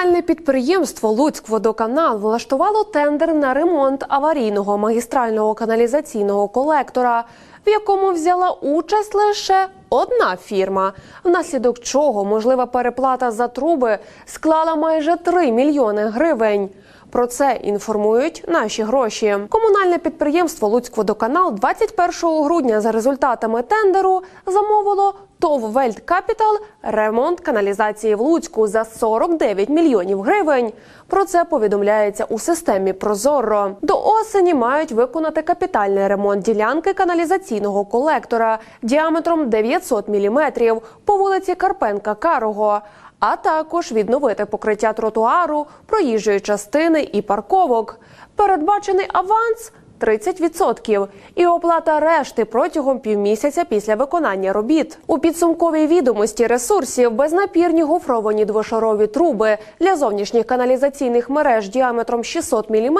Комунальне підприємство Луцькводоканал влаштувало тендер на ремонт аварійного магістрального каналізаційного колектора, в якому взяла участь лише одна фірма, внаслідок чого можлива переплата за труби склала майже 3 мільйони гривень. Про це інформують наші гроші. Комунальне підприємство Луцькводоканал 21 грудня за результатами тендеру замовило ТОВ Вельт Капітал ремонт каналізації в Луцьку за 49 мільйонів гривень. Про це повідомляється у системі Прозоро. До осені мають виконати капітальний ремонт ділянки каналізаційного колектора діаметром 900 міліметрів по вулиці Карпенка Карого а також відновити покриття тротуару, проїжджої частини і парковок. Передбачений аванс 30% і оплата решти протягом півмісяця після виконання робіт. У підсумковій відомості ресурсів безнапірні гофровані двошарові труби для зовнішніх каналізаційних мереж діаметром 600 мм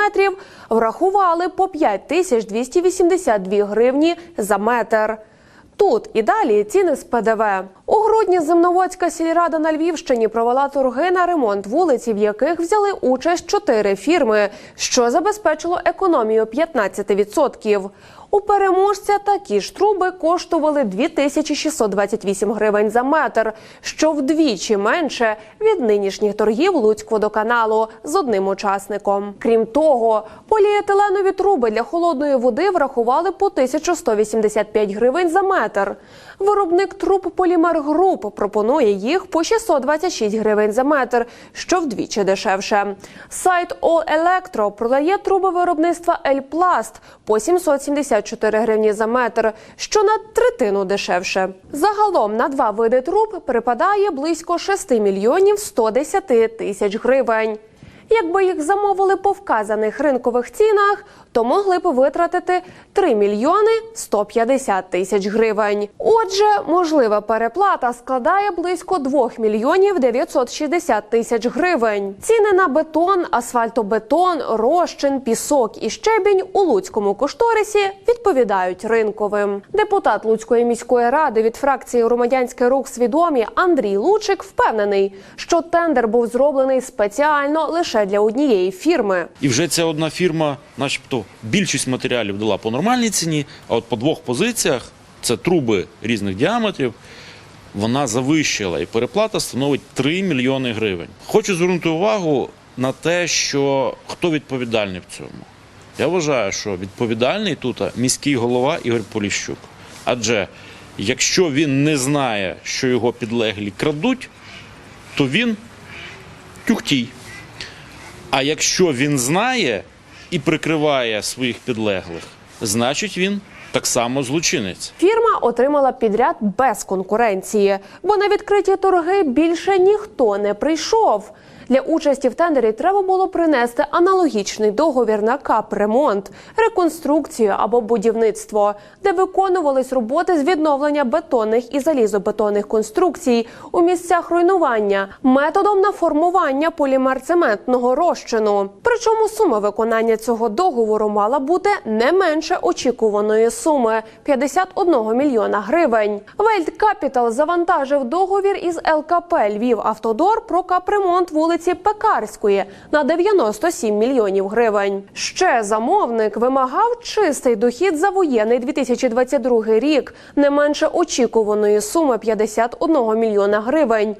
врахували по 5282 гривні за метр. Тут і далі ціни з ПДВ. У грудні Земноводська сільрада на Львівщині провела торги на ремонт вулиці, в яких взяли участь чотири фірми, що забезпечило економію 15%. У переможця такі ж труби коштували 2628 гривень за метр, що вдвічі менше від нинішніх торгів Луцькводоканалу з одним учасником. Крім того, поліетиленові труби для холодної води врахували по 1185 гривень за метр. Виробник труб Полімер Груп пропонує їх по 626 гривень за метр, що вдвічі дешевше. Сайт All Electro продає труби виробництва Ельпласт по 774 гривні за метр, що на третину дешевше. Загалом на два види труб припадає близько 6 мільйонів 110 тисяч гривень. Якби їх замовили по вказаних ринкових цінах, то могли б витратити 3 мільйони 150 тисяч гривень. Отже, можлива переплата складає близько 2 мільйонів 960 тисяч гривень. Ціни на бетон, асфальтобетон, розчин, пісок і щебінь у луцькому кошторисі відповідають ринковим. Депутат Луцької міської ради від фракції Громадянський рух свідомі Андрій Лучик впевнений, що тендер був зроблений спеціально лише для однієї фірми. І вже ця одна фірма, начебто, більшість матеріалів дала по нормальній ціні, а от по двох позиціях це труби різних діаметрів. Вона завищила і переплата становить 3 мільйони гривень. Хочу звернути увагу на те, що хто відповідальний в цьому. Я вважаю, що відповідальний тут міський голова Ігор Поліщук. Адже якщо він не знає, що його підлеглі крадуть, то він тюхтій. А якщо він знає і прикриває своїх підлеглих, значить він так само злочинець. Фірма отримала підряд без конкуренції, бо на відкриті торги більше ніхто не прийшов. Для участі в тендері треба було принести аналогічний договір на капремонт, реконструкцію або будівництво, де виконувались роботи з відновлення бетонних і залізобетонних конструкцій у місцях руйнування методом на формування полімерцементного розчину. Причому сума виконання цього договору мала бути не менше очікуваної суми 51 мільйона гривень. Вельт Капітал завантажив договір із ЛКП Львів Автодор про капремонт вулиці Пекарської на 97 мільйонів гривень. Ще замовник вимагав чистий дохід за воєнний 2022 рік не менше очікуваної суми 51 мільйона гривень.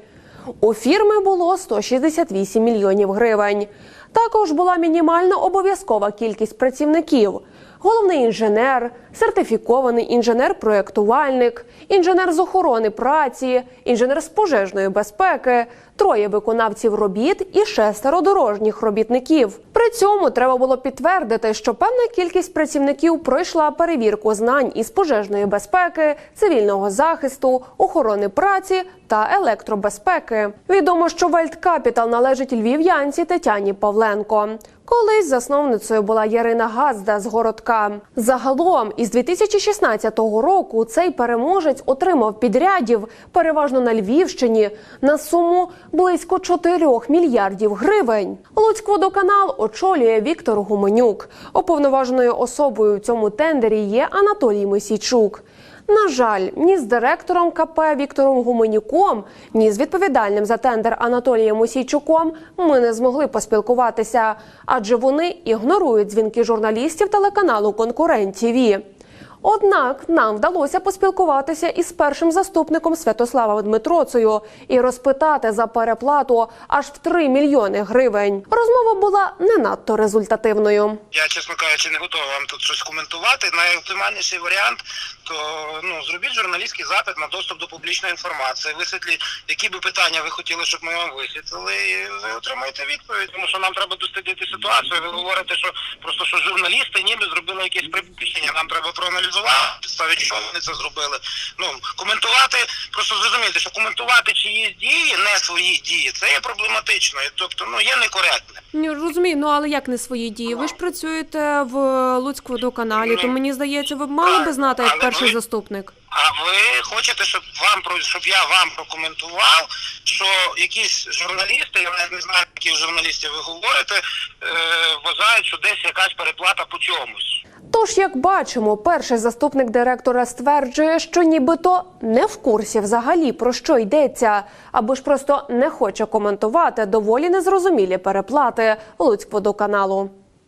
У фірми було 168 мільйонів гривень. Також була мінімальна обов'язкова кількість працівників. Головний інженер, сертифікований інженер-проєктувальник, інженер з охорони праці, інженер з пожежної безпеки, троє виконавців робіт і шестеро дорожніх робітників. При цьому треба було підтвердити, що певна кількість працівників пройшла перевірку знань із пожежної безпеки, цивільного захисту, охорони праці та електробезпеки. Відомо, що Вельт Капітал належить львів'янці Тетяні Павленко. Колись засновницею була Ярина Газда з городка. Загалом із 2016 року цей переможець отримав підрядів, переважно на Львівщині, на суму близько 4 мільярдів гривень. Луцькводоканал очолює Віктор Гуменюк. Уповноваженою особою в цьому тендері є Анатолій Мисійчук. На жаль, ні з директором КП Віктором Гуменюком, ні з відповідальним за тендер Анатолієм Осійчуком ми не змогли поспілкуватися, адже вони ігнорують дзвінки журналістів телеканалу Конкурент ТІВІ. Однак нам вдалося поспілкуватися із першим заступником Святославом Дмитроцею і розпитати за переплату аж в 3 мільйони гривень. Розмова була не надто результативною. Я, чесно кажучи, не готовий вам тут щось коментувати. Найоптимальніший варіант то ну зробіть журналістський запит на доступ до публічної інформації. Висвітліть, які би питання ви хотіли, щоб ми вам висвітлили, і ви отримаєте відповідь. Тому що нам треба дослідити ситуацію. Ви говорите, що просто що журналісти ніби зробили якесь припущення. Нам треба проаналізувати на підставі, що вони це зробили. Ну коментувати, просто зрозуміти, що коментувати чиїсь дії, не свої дії, це є проблематично. Тобто, ну є некоректне. Ні, розумію, ну але як не свої дії? Ви ж працюєте в Луцькводоканалі, то мені здається, ви б мали би знати як перший ви- заступник. А ви хочете, щоб вам про щоб я вам прокоментував, що якісь журналісти, я навіть не знаю, яких журналістів ви говорите, е, вважають, що десь якась переплата по чомусь. Тож, як бачимо, перший заступник директора стверджує, що нібито не в курсі взагалі про що йдеться, або ж просто не хоче коментувати доволі незрозумілі переплати Луцькводоканалу.